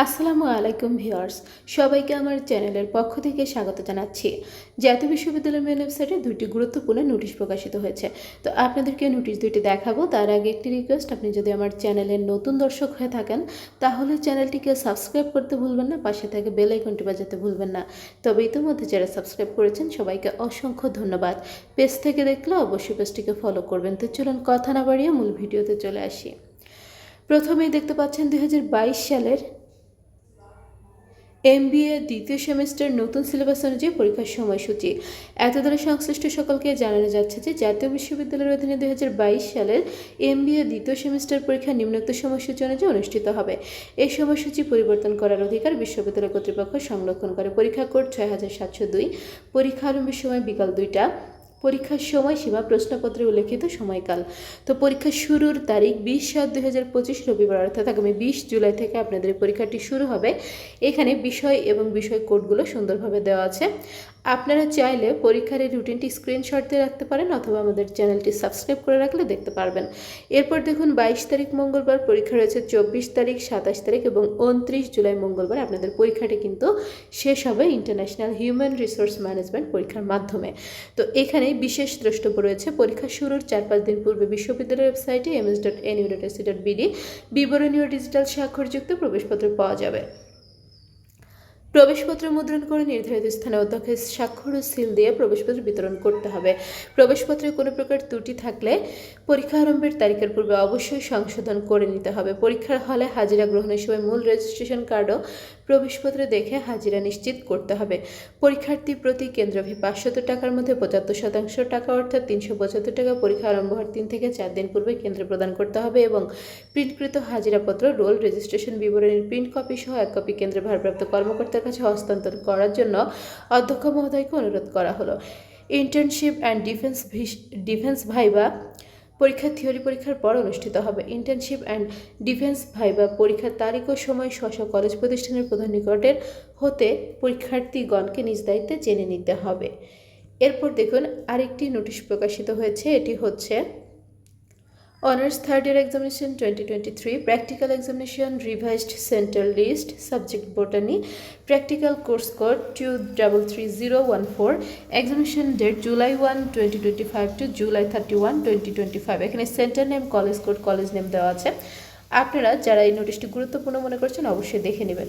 আসসালামু আলাইকুম ভিউয়ার্স, সবাইকে আমার চ্যানেলের পক্ষ থেকে স্বাগত জানাচ্ছি। জাতীয় বিশ্ববিদ্যালয় মেন ওয়েবসাইটে দুইটি গুরুত্বপূর্ণ নোটিশ প্রকাশিত হয়েছে। তো আপনাদেরকে নোটিশ দুইটি দেখাবো। তার আগে একটি রিকোয়েস্ট আপনি যদি আমার চ্যানেলের নতুন দর্শক হয়ে থাকেন, তাহলে চ্যানেলটিকে সাবস্ক্রাইব করতে ভুলবেন না, পাশে থেকে বেল আইকনটি বাজাতে ভুলবেন না। তবে ইতিমধ্যে যারা সাবস্ক্রাইব করেছেন, সবাইকে অসংখ্য ধন্যবাদ। পেজ থেকে দেখলে অবশ্যই পেজটিকে ফলো করবেন। তো চলুন কথা না বাড়িয়ে মূল ভিডিওতে চলে আসি। প্রথমেই দেখতে পাচ্ছেন দু হাজার বাইশ সালের এমবিএ দ্বিতীয় সেমিস্টার নতুন সিলেবাস অনুযায়ী পরীক্ষার সময়সূচি। এত দ্বারা সংশ্লিষ্ট সকলকে জানানো যাচ্ছে যে, জাতীয় বিশ্ববিদ্যালয়ের অধীনে দুই হাজার বাইশ সালের এমবিএ দ্বিতীয় সেমিস্টার পরীক্ষা নিম্নোক্ত সময়সূচি অনুযায়ী অনুষ্ঠিত হবে। এই সময়সূচি পরিবর্তন করার অধিকার বিশ্ববিদ্যালয় কর্তৃপক্ষ সংরক্ষণ করে। পরীক্ষা কোড ছয় হাজার সাতশো দুই। পরীক্ষা আরম্ভের সময় বিকাল দুইটা। পরীক্ষার সময়সীমা প্রশ্নপত্রে উল্লেখিত সময়কাল। তো পরীক্ষা শুরুর তারিখ বিশ সাত দুই হাজার পঁচিশ রবিবার, অর্থাৎ আগামী বিশ জুলাই থেকে আপনাদের পরীক্ষাটি শুরু হবে। এখানে বিষয় এবং বিষয় কোডগুলো সুন্দরভাবে দেওয়া আছে। আপনারা চাইলে পরীক্ষার এই রুটিনটি স্ক্রিনশট দিয়ে রাখতে পারেন অথবা আমাদের চ্যানেলটি সাবস্ক্রাইব করে রাখলে দেখতে পারবেন। এরপর দেখুন বাইশ তারিখ মঙ্গলবার, পরীক্ষা রয়েছে চব্বিশ তারিখ, সাতাশ তারিখ এবং উনত্রিশ জুলাই মঙ্গলবার। আপনাদের পরীক্ষাটি কিন্তু শেষ হবে ইন্টারন্যাশনাল হিউম্যান রিসোর্স ম্যানেজমেন্ট পরীক্ষার মাধ্যমে। তো এখানে বিশেষ দ্রষ্টব্য রয়েছে, পরীক্ষা শুরুর চার পাঁচ দিন পূর্বে বিশ্ববিদ্যালয়ের ওয়েবসাইটে MS dot N dot AC dot BD বিবরণীয় digital স্বাক্ষরযুক্ত প্রবেশপত্র পাওয়া যাবে। প্রবেশপত্র মুদ্রণ করে নির্ধারিত স্থানে অধ্যক্ষের স্বাক্ষর ও সিল দিয়ে প্রবেশপত্র বিতরণ করতে হবে। প্রবেশপত্রে কোনো প্রকার ত্রুটি থাকলে পরীক্ষা আরম্ভের তারিখের পূর্বে অবশ্যই সংশোধন করে নিতে হবে। পরীক্ষার হলে হাজিরা গ্রহণের সময় মূল রেজিস্ট্রেশন কার্ডও প্রবেশপত্রে দেখে হাজিরা নিশ্চিত করতে হবে। পরীক্ষার্থী প্রতি কেন্দ্র ফি পাঁচশত টাকার মধ্যে পঁচাত্তর শতাংশ টাকা অর্থাৎ তিনশো পঁচাত্তর টাকা পরীক্ষা আরম্ভ হওয়ার তিন থেকে চার দিন পূর্বে কেন্দ্রে প্রদান করতে হবে এবং প্রিন্টকৃত হাজিরাপত্র, রোল রেজিস্ট্রেশন বিবরণীর প্রিন্ট কপি সহ এক কপি কেন্দ্রে ভারপ্রাপ্ত কর্মকর্তার কাছে হস্তান্তর করার জন্য অধ্যক্ষ মহোদয়কে অনুরোধ করা হলো। Internship and defence defence viva পরীক্ষা থিওরি পরীক্ষার পর অনুষ্ঠিত হবে। ইন্টার্নশিপ অ্যান্ড ডিফেন্স ভাইবা পরীক্ষার তারিখ ও সময় স্ব স্ব কলেজ প্রতিষ্ঠানের প্রধান নিকটের হতে পরীক্ষার্থীগণকে নিজ দায়িত্বে জেনে নিতে হবে। এরপর দেখুন আরেকটি নোটিশ প্রকাশিত হয়েছে। এটি হচ্ছে honours third year examination twenty twenty three practical examination revised central list subject botany practical course code two double three zero one four examination date July one twenty twenty five two July thirty one twenty twenty five এখানে centre name college code college name দেওয়া আছে। আপনারা যারা এই নোটিশটি গুরুত্বপূর্ণ মনে করছেন, অবশ্যই দেখে নেবেন।